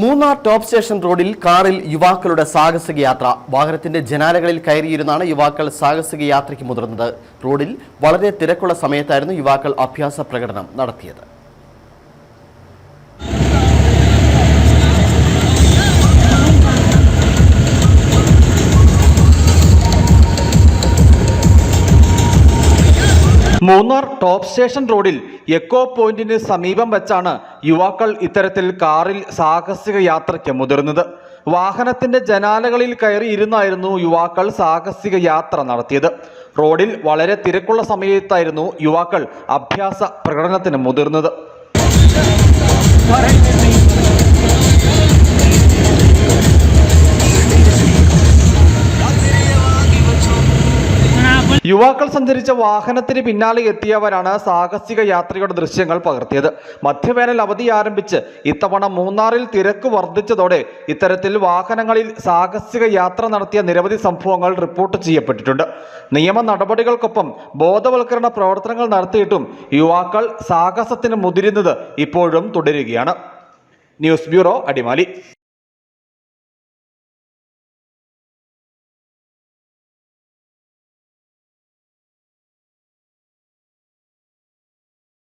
Munnar top station റോഡിൽ കാറിൽ യുവാക്കളുടെ സാഹസിക യാത്ര വാഹനത്തിന്റെ ജനാലകളിൽ കയറിയിരുന്നാണ് യുവാക്കൾ സാഹസിക യാത്രയ്ക്ക് മുതിർന്നത്. റോഡിൽ വളരെ തിരക്കുള്ള സമയത്തായിരുന്നു യുവാക്കൾ അഭ്യാസ പ്രകടനം നടത്തിയത്. മൂന്നാർ ടോപ്പ് സ്റ്റേഷൻ റോഡിൽ എക്കോ പോയിന്റിന് സമീപം വെച്ചാണ് യുവാക്കൾ ഇത്തരത്തിൽ കാറിൽ സാഹസിക യാത്രയ്ക്ക് മുതിർന്നത്. വാഹനത്തിന്റെ ജനാലകളിൽ കയറി ഇരുന്നായിരുന്നു യുവാക്കൾ സാഹസിക യാത്ര നടത്തിയത്. റോഡിൽ വളരെ തിരക്കുള്ള സമയത്തായിരുന്നു യുവാക്കൾ അഭ്യാസ പ്രകടനത്തിന് മുതിർന്നത്. യുവാക്കൾ സഞ്ചരിച്ച വാഹനത്തിന് പിന്നാലെ എത്തിയവരാണ് സാഹസിക യാത്രയുടെ ദൃശ്യങ്ങൾ പകർത്തിയത്. മധ്യവേനൽ അവധി ആരംഭിച്ച് ഇത്തവണ മൂന്നാറിൽ തിരക്ക് വർദ്ധിച്ചതോടെ ഇത്തരത്തിൽ വാഹനങ്ങളിൽ സാഹസിക യാത്ര നടത്തിയ നിരവധി സംഭവങ്ങൾ റിപ്പോർട്ട് ചെയ്യപ്പെട്ടിട്ടുണ്ട്. നിയമ നടപടികൾക്കൊപ്പം ബോധവൽക്കരണ പ്രവർത്തനങ്ങൾ നടത്തിയിട്ടും യുവാക്കൾ സാഹസത്തിന് മുതിരുന്നത് ഇപ്പോഴും തുടരുകയാണ്. News bureau Adimali.